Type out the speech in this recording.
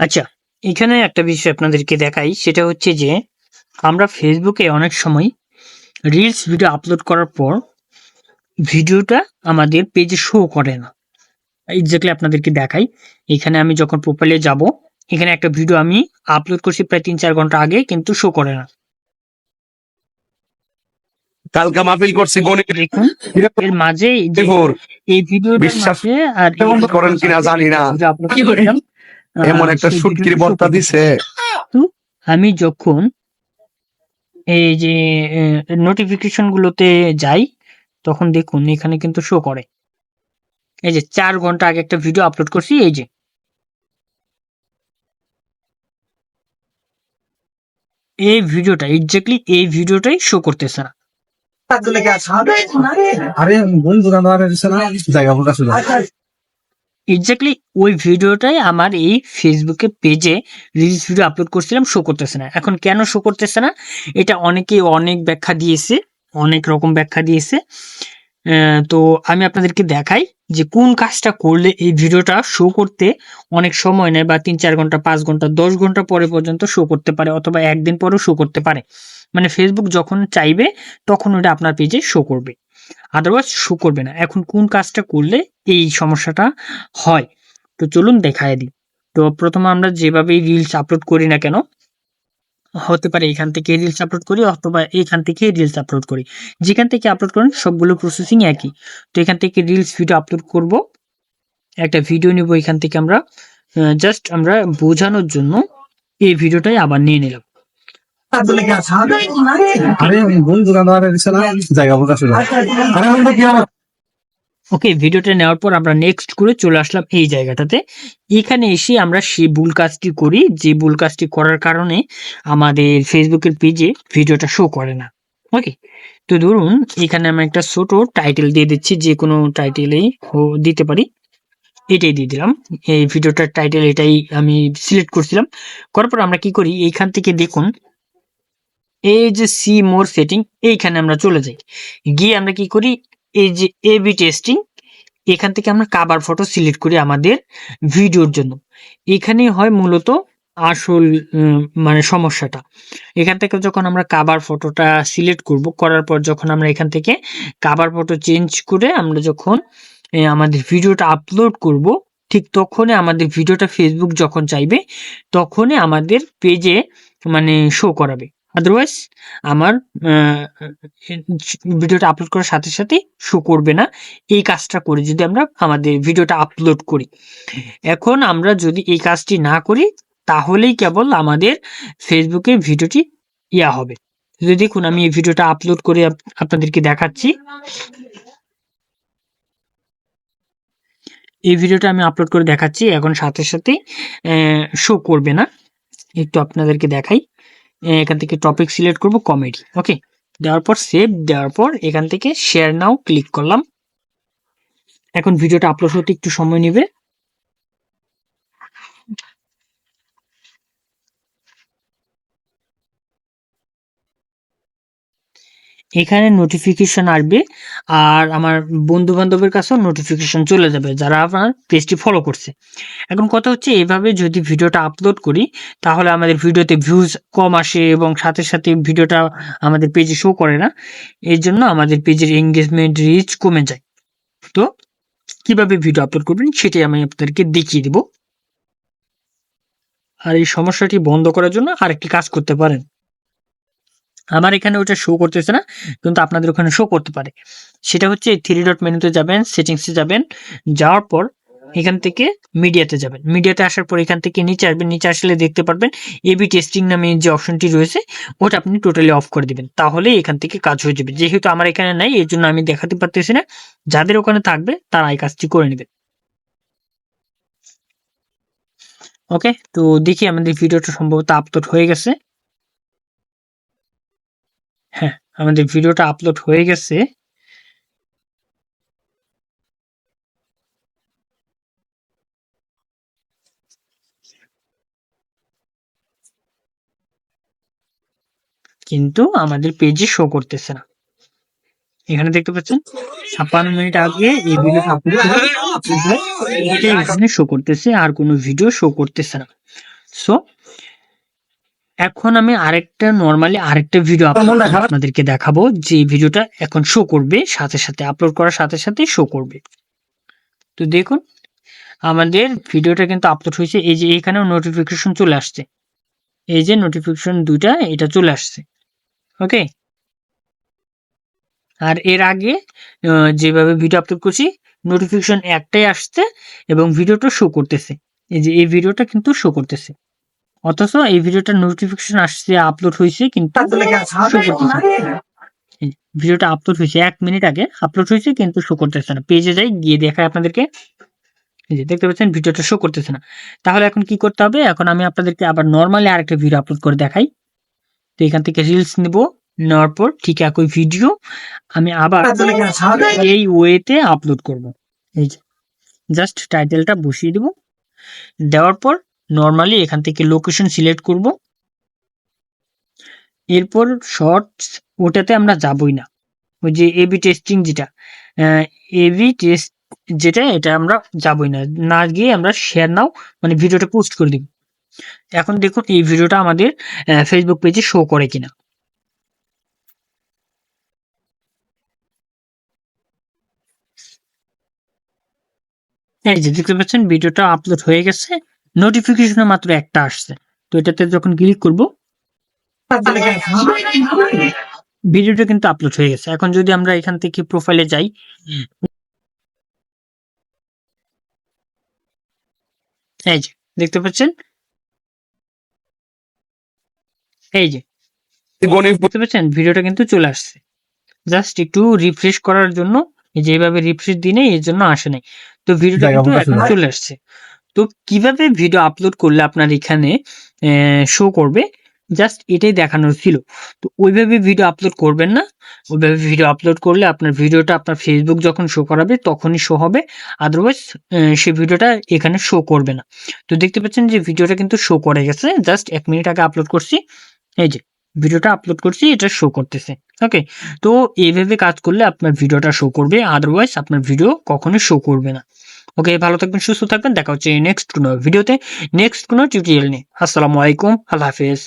আচ্ছা এখানে একটা বিষয় আপনাদেরকে দেখাই সেটা হচ্ছে যে আমরা ফেসবুকে অনেক সময় রিলস ভিডিও আপলোড করার পর ভিডিওটা আমাদের পেজে শো করে না। এক্স্যাক্টলি আপনাদেরকে দেখাই এখানে আমি যখন প্রোফাইলে যাব এখানে একটা ভিডিও আমি আপলোড করছি প্রায় তিন চার ঘণ্টা আগে কিন্তু শো করে না। কালকা মাহফিল করছে এর মাঝে এই বিশ্বাস করেন কিনা জানি না। এমন একটা সুটকির বর্তা দিছে। আমি যখন এই যে নোটিফিকেশন গুলোতে যাই তখন দেখুন এখানে কিন্তু শো করে। এই যে চার ঘণ্টা আগে একটা ভিডিও আপলোড করছি এই যে। এই ভিডিওটা এক্স্যাক্টলি এই ভিডিওটাই শো করতেছে না। আরে বন্ধু জায়গা ভুল আসলে এক্স্যাক্টলি ওই ভিডিওটাই আমার এই ফেসবুকে পেজে রিলস ভিডিও আপলোড করছিলাম শো করতেছে না। এখন কেন শো করতেছে না? এটা অনেকে অনেক ব্যাখ্যা দিয়েছে, অনেক রকম ব্যাখ্যা দিয়েছে। তো আমি আপনাদেরকে দেখাই যে কোন কাজটা করলে এই ভিডিওটা শো করতে অনেক সময় নেয়, বা তিন চার ঘণ্টা, পাঁচ ঘণ্টা, দশ ঘণ্টা পরে পর্যন্ত শো করতে পারে, অথবা একদিন পরেও শো করতে পারে। মানে ফেসবুক যখন চাইবে, তখন ওটা আপনার পেজে শো করবে। আদারওয়াইজ শো করবে না। এখন কোন কাজটা করলে এই সমস্যাটা হয়? তো চলুন দেখায় দিই। তো প্রথমে আমরা যেভাবে রিলস আপলোড করি না কেন, হতে পারে এখান থেকে রিলস আপলোড করি অথবা এখান থেকে রিলস আপলোড করি। যেখান থেকে আপলোড করেন, সবগুলো প্রসেসিং একই। তো এখান থেকে রিলস ভিডিও আপলোড করব। একটা ভিডিও নিব এখান থেকে আমরা। জাস্ট আমরা বোঝানোর জন্য এই ভিডিওটাই আবার নিয়ে নিলাম। আরে জায়গা আসলে আরে কি আমার ওকে ভিডিওটা নেওয়ার পর আমরা নেক্সট করে চলে আসলাম এই জায়গাটাতে। এখানে এসে আমরা সেই ভুল কাজটি করি। যে ভুল কাজটি করার কারণে আমাদের ফেসবুকের পেজে ভিডিওটা শো করে না। ওকে তো ধরুন এখানে আমি একটা ছোট টাইটেল দিয়ে দিচ্ছি। যে কোনো টাইটেলেই দিতে পারি। এটাই দিয়ে দিলাম। এই ভিডিওটার টাইটেল এটাই আমি সিলেক্ট করছিলাম। করার পর আমরা কি করি? এইখান থেকে দেখুন এই যে সি মোর সেটিং এইখানে আমরা চলে যাই। গিয়ে আমরা কি করি? এই যে এ বি টেস্টিং এখান থেকে আমরা কাবার ফটো সিলেক্ট করি আমাদের ভিডিওর জন্য। এখানে হয় মূলত আসল মানে সমস্যাটা। এখান থেকে যখন আমরা কাবার ফটোটা সিলেক্ট করব, করার পর যখন আমরা এখান থেকে কাবার ফটো চেঞ্জ করে আমরা যখন আমাদের ভিডিওটা আপলোড করব, ঠিক তখনই আমাদের ভিডিওটা ফেসবুক যখন চাইবে, তখনই আমাদের পেজে মানে শো করাবে। আদারওয়াইজ আমার ভিডিওটা আপলোড করার সাথে সাথে শো করবে না। এই কাজটা করে যদি আমরা আমাদের ভিডিওটা আপলোড করি। এখন আমরা যদি এই কাজটি না করি, তাহলেই কেবল আমাদের ফেসবুকে ভিডিওটি ইয়া হবে। যদি দেখুন, আমি এই ভিডিওটা আপলোড করে আপনাদেরকে দেখাচ্ছি। এই ভিডিওটা আমি আপলোড করে দেখাচ্ছি, এখন সাথে সাথে শো করবে না। একটু আপনাদেরকে দেখাই। এখান থেকে টপিক সিলেক্ট করব কমেডি ওকে দেওয়ার পর সেভ দেওয়ার পর এখান থেকে শেয়ার নাও ক্লিক করলাম। এখন ভিডিওটা আপলোড হতে একটু সময় নেবে। এখানে নোটিফিকেশন আসবে আর আমার বন্ধু বান্ধবের কাছেও নোটিফিকেশন চলে যাবে যারা আপনার পেজটি ফলো করছে। এখন কথা হচ্ছে এভাবে যদি ভিডিওটা আপলোড করি, তাহলে আমাদের ভিডিওতে ভিউজ কম আসে এবং সাথে সাথে ভিডিওটা আমাদের পেজে শো করে না। এর জন্য আমাদের পেজের এঙ্গেজমেন্ট রিচ কমে যায়। তো কীভাবে ভিডিও আপলোড করবেন সেটাই আমি আপনাদেরকে দেখিয়ে দিব। আর এই সমস্যাটি বন্ধ করার জন্য আরেকটি কাজ করতে পারেন। আমার এখানে ওটা শো করতেছে না, কিন্তু আপনাদের ওখানে শো করতে পারে। সেটা হচ্ছে এই থ্রি ডট মেনুতে যাবেন সেটিংসে যাবেন, যাওয়ার পর এখান থেকে মিডিয়াতে যাবেন। মিডিয়াতে আসার পর এখান থেকে নিচে আসবেন, নিচে আসলে দেখতে পারবেন এবি টেস্টিং নামে যে অপশনটি রয়েছে, ওটা আপনি টোটালি অফ করে দিবেন। তাহলে এখান থেকে কাজ হয়ে যাবে। যেহেতু আমার এখানে নাই এর জন্য আমি দেখাতে পারতেছি না। যাদের ওখানে থাকবে, তারা এই কাজটি করে নেবে। ওকে তো দেখি আমাদের ভিডিওটা সম্ভবত আপলোড হয়ে গেছে। হ্যাঁ আমাদের ভিডিওটা আপলোড হয়ে গেছে। কিন্তু আমাদের পেজে শো করতেছে না। এখানে দেখতে পাচ্ছেন, ছাপ্পান্ন মিনিট আগে এই ভিডিও আপলোড এখানে শো করতেছে, আর কোনো ভিডিও শো করতেছে না। সো এখন আমি আরেকটা নর্মালি আরেকটা ভিডিও আপনাদেরকে দেখাবো যে ভিডিওটা এখন শো করবে সাথে সাথে আপলোড করার সাথে সাথে শো করবে। তো দেখুন আমাদের ভিডিওটা কিন্তু আপলোড হয়েছে এই যে এখানেও নোটিফিকেশন চলে আসছে। এই যে নোটিফিকেশন দুইটা এটা চলে আসছে। ওকে আর এর আগে যেভাবে ভিডিও আপলোড করছি নোটিফিকেশন একটাই আসছে এবং ভিডিওটা শো করতেছে। এই যে এই ভিডিওটা কিন্তু শো করতেছে। অথচ এই ভিডিওটা নোটিফিকেশন আসছে আপলোড হয়েছে কিন্তু শো করতেছে? না। এই যে, ভিডিওটা আপলোড হয়েছে এক মিনিট আগে আপলোড হয়েছে কিন্তু শো করতেছে না। পেজে যাই গিয়ে দেখায় আপনাদেরকে। যে দেখতে পাচ্ছেন ভিডিওটা শো করতেছে না। তাহলে এখন কি করতে হবে? এখন আমি আপনাদেরকে আবার নর্মালি আরেকটা ভিডিও আপলোড করে দেখাই। তো এখান থেকে রিলস নিব নেওয়ার পর ঠিক একই ভিডিও আমি আবার এই ওয়েতে আপলোড করব। এই যে জাস্ট টাইটেলটা বসিয়ে দেব। দেওয়ার পর নর্মালি এখান থেকে লোকেশন সিলেক্ট করব। এরপর শর্টস ওটাতে আমরা যাবই না। ওই যে এবি টেস্টিং যেটা এবি টেস্ট যেটা, এটা আমরা যাবই না। না গিয়ে আমরা শেয়ার নাও মানে ভিডিওটা পোস্ট করে দিব। এখন দেখুন এই ভিডিওটা আমাদের ফেসবুক পেজে শো করে কিনা। এই যে দেখতে পাচ্ছেন, ভিডিওটা আপলোড হয়ে গেছে। নোটিফিকেশনে মাত্র একটা আসছে। তো এটাতে যখন ক্লিক করব ভিডিওটা কিন্তু আপলোড হয়ে গেছে। এখন যদি আমরা এখান থেকে প্রোফাইলে যাই এই যে দেখতে পাচ্ছেন? এই যে বুঝতে পারছেন ভিডিওটা কিন্তু চলে আসছে। জাস্ট একটু রিফ্রেশ করার জন্য এই যে এইভাবে রিফ্রেশ দিনে এর জন্য আসে নাই। তো ভিডিওটা কিন্তু এখন চলে আসছে। তো কীভাবে ভিডিও আপলোড করলে আপনার এখানে শো করবে? জাস্ট এটাই দেখানোর ছিল। তো ওইভাবে ভিডিও আপলোড করবেন না। ওইভাবে ভিডিও আপলোড করলে আপনার ভিডিওটা আপনার ফেসবুক যখন শো করাবে, তখনই শো হবে। আদারওয়াইজ সেই ভিডিওটা এখানে শো করবে না। তো দেখতে পাচ্ছেন যে ভিডিওটা কিন্তু শো করে গেছে। জাস্ট এক মিনিট আগে আপলোড করছি। এই যে ভিডিওটা আপলোড করছি, এটা শো করতেছে। ওকে তো এইভাবে কাজ করলে আপনার ভিডিওটা শো করবে। আদারওয়াইজ আপনার ভিডিও কখনোই শো করবে না। ওকে ভালো থাকবেন, সুস্থ থাকবেন, দেখা হচ্ছে নেক্সট কোনো ভিডিওতে নেক্সট কোনো টিউটোরিয়াল নিয়ে। আসসালামু আলাইকুম, আল্লাহ হাফেজ।